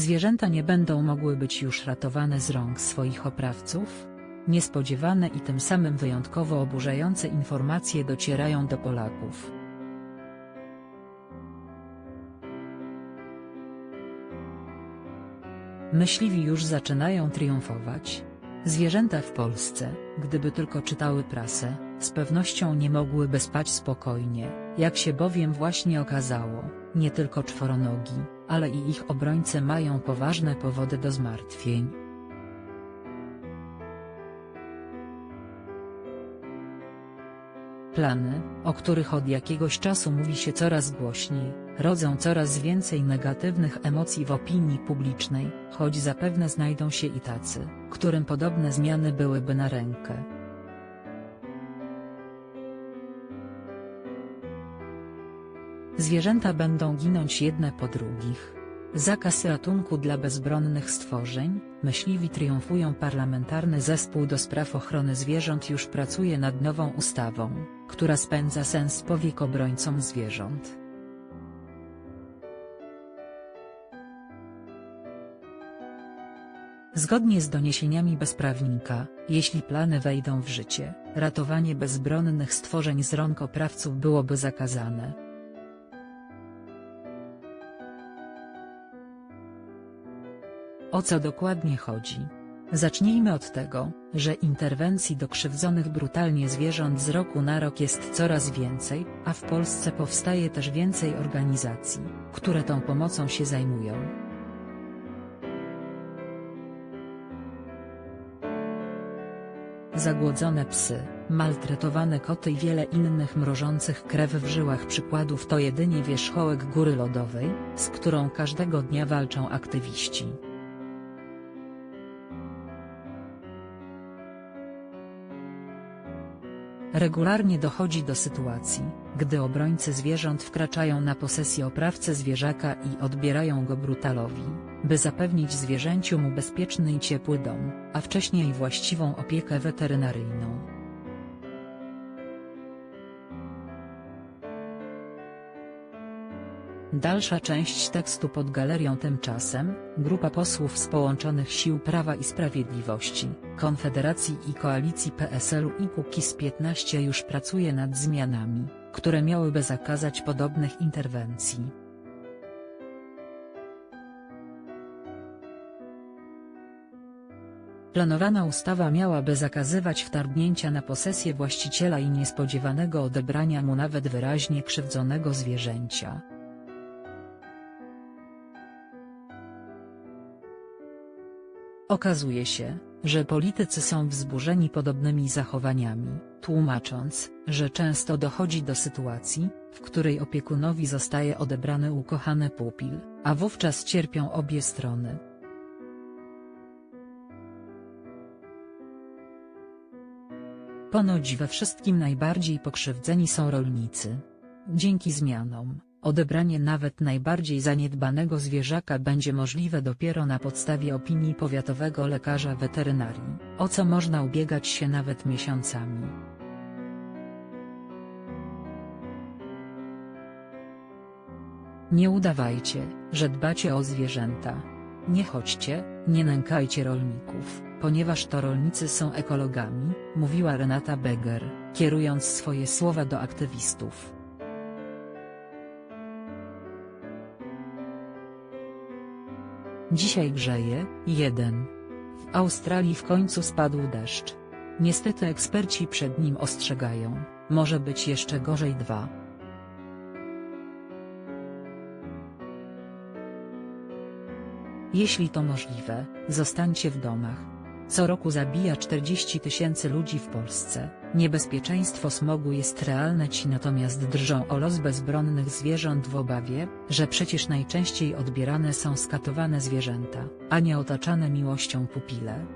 Zwierzęta nie będą mogły być już ratowane z rąk swoich oprawców? Niespodziewane i tym samym wyjątkowo oburzające informacje docierają do Polaków. Myśliwi już zaczynają triumfować. Zwierzęta w Polsce, gdyby tylko czytały prasę, z pewnością nie mogłyby spać spokojnie, jak się bowiem właśnie okazało, nie tylko czworonogi, ale i ich obrońcy mają poważne powody do zmartwień. Plany, o których od jakiegoś czasu mówi się coraz głośniej, rodzą coraz więcej negatywnych emocji w opinii publicznej, choć zapewne znajdą się i tacy, którym podobne zmiany byłyby na rękę. Zwierzęta będą ginąć jedne po drugich. Zakaz ratunku dla bezbronnych stworzeń, myśliwi triumfują Parlamentarny Zespół do Spraw Ochrony Zwierząt już pracuje nad nową ustawą, która spędza sens powiek obrońcom zwierząt. Zgodnie z doniesieniami bezprawnika, jeśli plany wejdą w życie, ratowanie bezbronnych stworzeń z rąk oprawców byłoby zakazane. O co dokładnie chodzi? Zacznijmy od tego, że interwencji do krzywdzonych brutalnie zwierząt z roku na rok jest coraz więcej, a w Polsce powstaje też więcej organizacji, które tą pomocą się zajmują. Zagłodzone psy, maltretowane koty i wiele innych mrożących krew w żyłach przykładów to jedynie wierzchołek góry lodowej, z którą każdego dnia walczą aktywiści. Regularnie dochodzi do sytuacji, gdy obrońcy zwierząt wkraczają na posesję oprawcy zwierzaka i odbierają go brutalowi, by zapewnić zwierzęciu mu bezpieczny i ciepły dom, a wcześniej właściwą opiekę weterynaryjną. Dalsza część tekstu pod galerią tymczasem, grupa posłów z połączonych sił Prawa i Sprawiedliwości, Konfederacji i Koalicji PSL-u i Kukiz 15 już pracuje nad zmianami, które miałyby zakazać podobnych interwencji. Planowana ustawa miałaby zakazywać wtargnięcia na posesję właściciela i niespodziewanego odebrania mu nawet wyraźnie krzywdzonego zwierzęcia. Okazuje się, że politycy są wzburzeni podobnymi zachowaniami, tłumacząc, że często dochodzi do sytuacji, w której opiekunowi zostaje odebrany ukochany pupil, a wówczas cierpią obie strony. Ponoć we wszystkim najbardziej pokrzywdzeni są rolnicy. Dzięki zmianom, Odebranie nawet najbardziej zaniedbanego zwierzaka będzie możliwe dopiero na podstawie opinii powiatowego lekarza weterynarii, o co można ubiegać się nawet miesiącami. Nie udawajcie, że dbacie o zwierzęta. Nie chodźcie, nie nękajcie rolników, ponieważ to rolnicy są ekologami, mówiła Renata Beger, kierując swoje słowa do aktywistów. Dzisiaj grzeje, 1. W Australii w końcu spadł deszcz. Niestety eksperci przed nim ostrzegają, może być jeszcze gorzej 2. Jeśli to możliwe, zostańcie w domach. Co roku zabija 40 tysięcy ludzi w Polsce. Niebezpieczeństwo smogu jest realne ci natomiast drżą o los bezbronnych zwierząt w obawie, że przecież najczęściej odbierane są skatowane zwierzęta, a nie otaczane miłością pupile.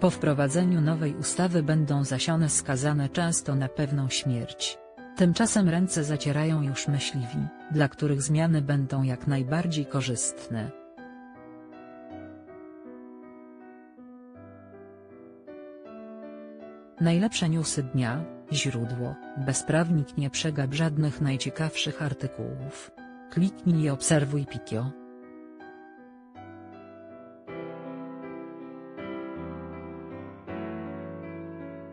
Po wprowadzeniu nowej ustawy będą zasione skazane często na pewną śmierć. Tymczasem ręce zacierają już myśliwi, dla których zmiany będą jak najbardziej korzystne. Najlepsze newsy dnia, Źródło: Bezprawnik nie przegap żadnych najciekawszych artykułów. Kliknij i obserwuj Pikio.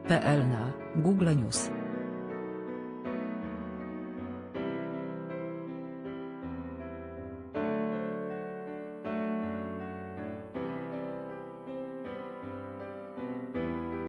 PL na Google News